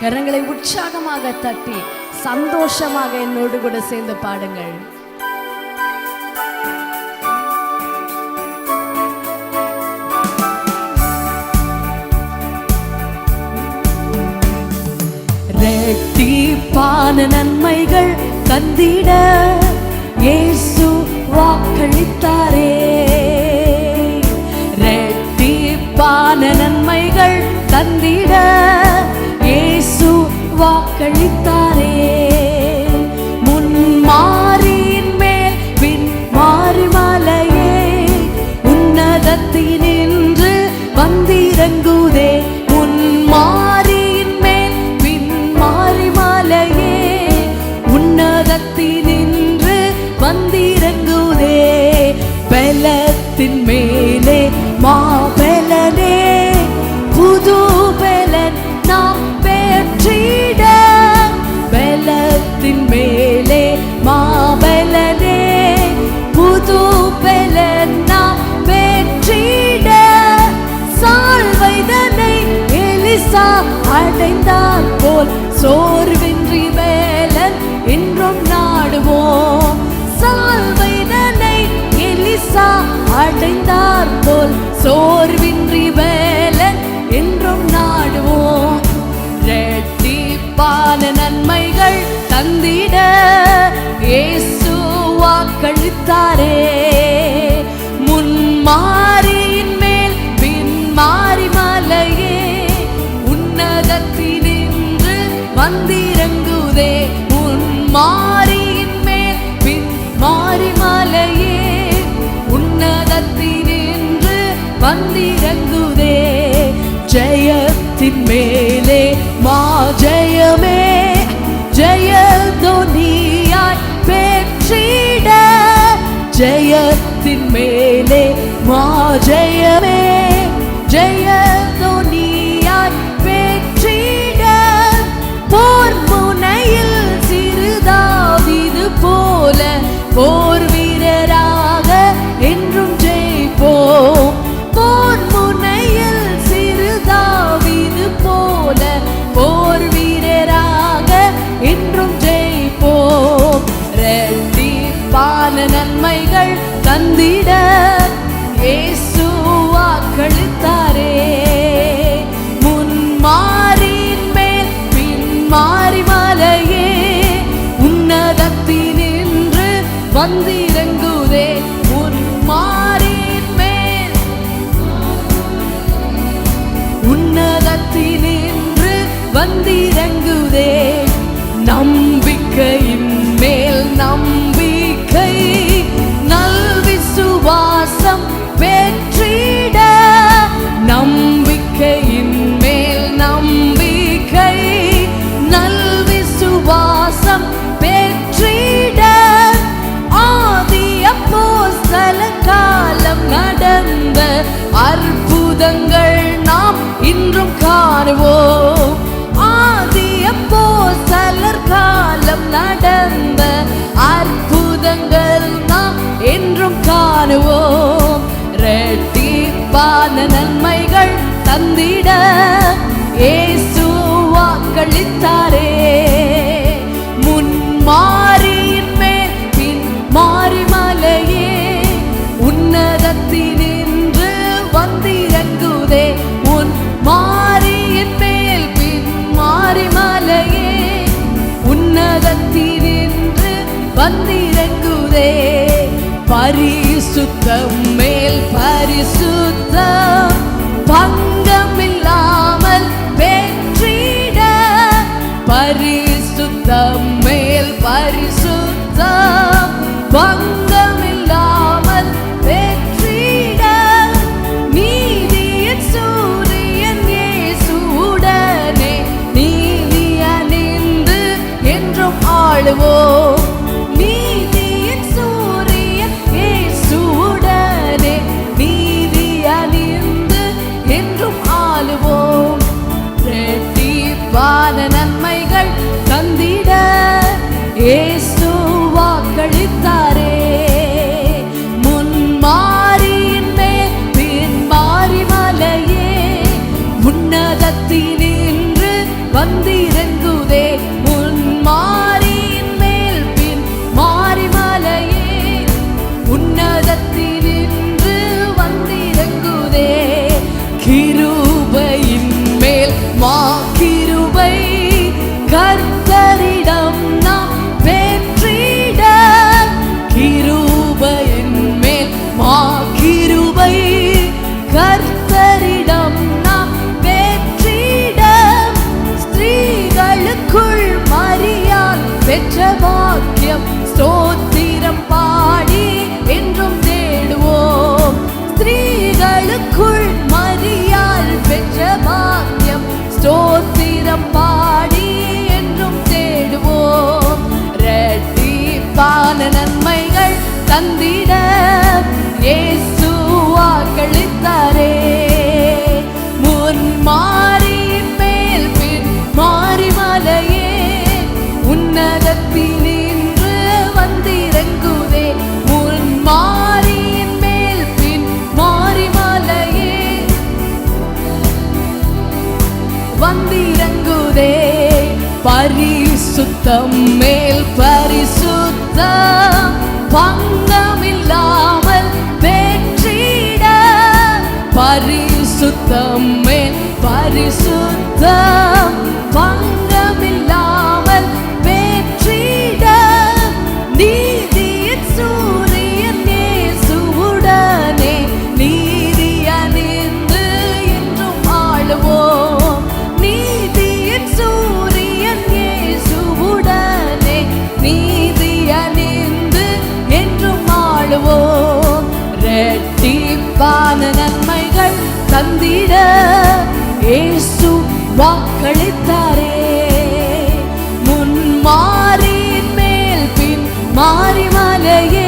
கரங்களை உற்சாகமாக தட்டி சந்தோஷமாக என்னோடு கூட சேர்ந்து பாடுங்கள். இரட்டிப்பான நன்மைகள் தந்திட இயேசு வாக்களித்தாரே. இரட்டிப்பான நன்மைகள் தந்திட வாக்களித்தார் சோர்வு காலையே உன்னதத்தினின்று வந்திறங்குதே. ஜெயத்தின் மேலே மா ஜெயமே ஜெயதொனியாய் பெற்றிட. ஜெயத்தின் மேலே மா ஜெயமே ஜெய Bundy. என்றும் காணுவோம். ஆதிய போசலர் காலம் நடந்த அற்புதங்கள் நாம் என்றும் காணுவோம். ரெட்டிப்பான நன்மைகள் தந்திட ஏசு வாக்களித்த உலகத்தினின்று வந்திறங்குதே. பரிசுத்தம் மேல் பரிசுத்தம். விண்ணகத்தினின்று வந்திறங்குதே. உன் மாறியின் மேல் பின் மாறி மலையே. வந்திறங்குதே. பரிசுத்தம் மேல் பரிசுத்தம். பங்கமில்லாமல் வெற்றிட. பரிசுத்தம் மேல் பரிசுத்தம். தந்திட ஏசு வாக்களித்தாரே. முன் மாறின் மேல் பின் மாறி மலையே.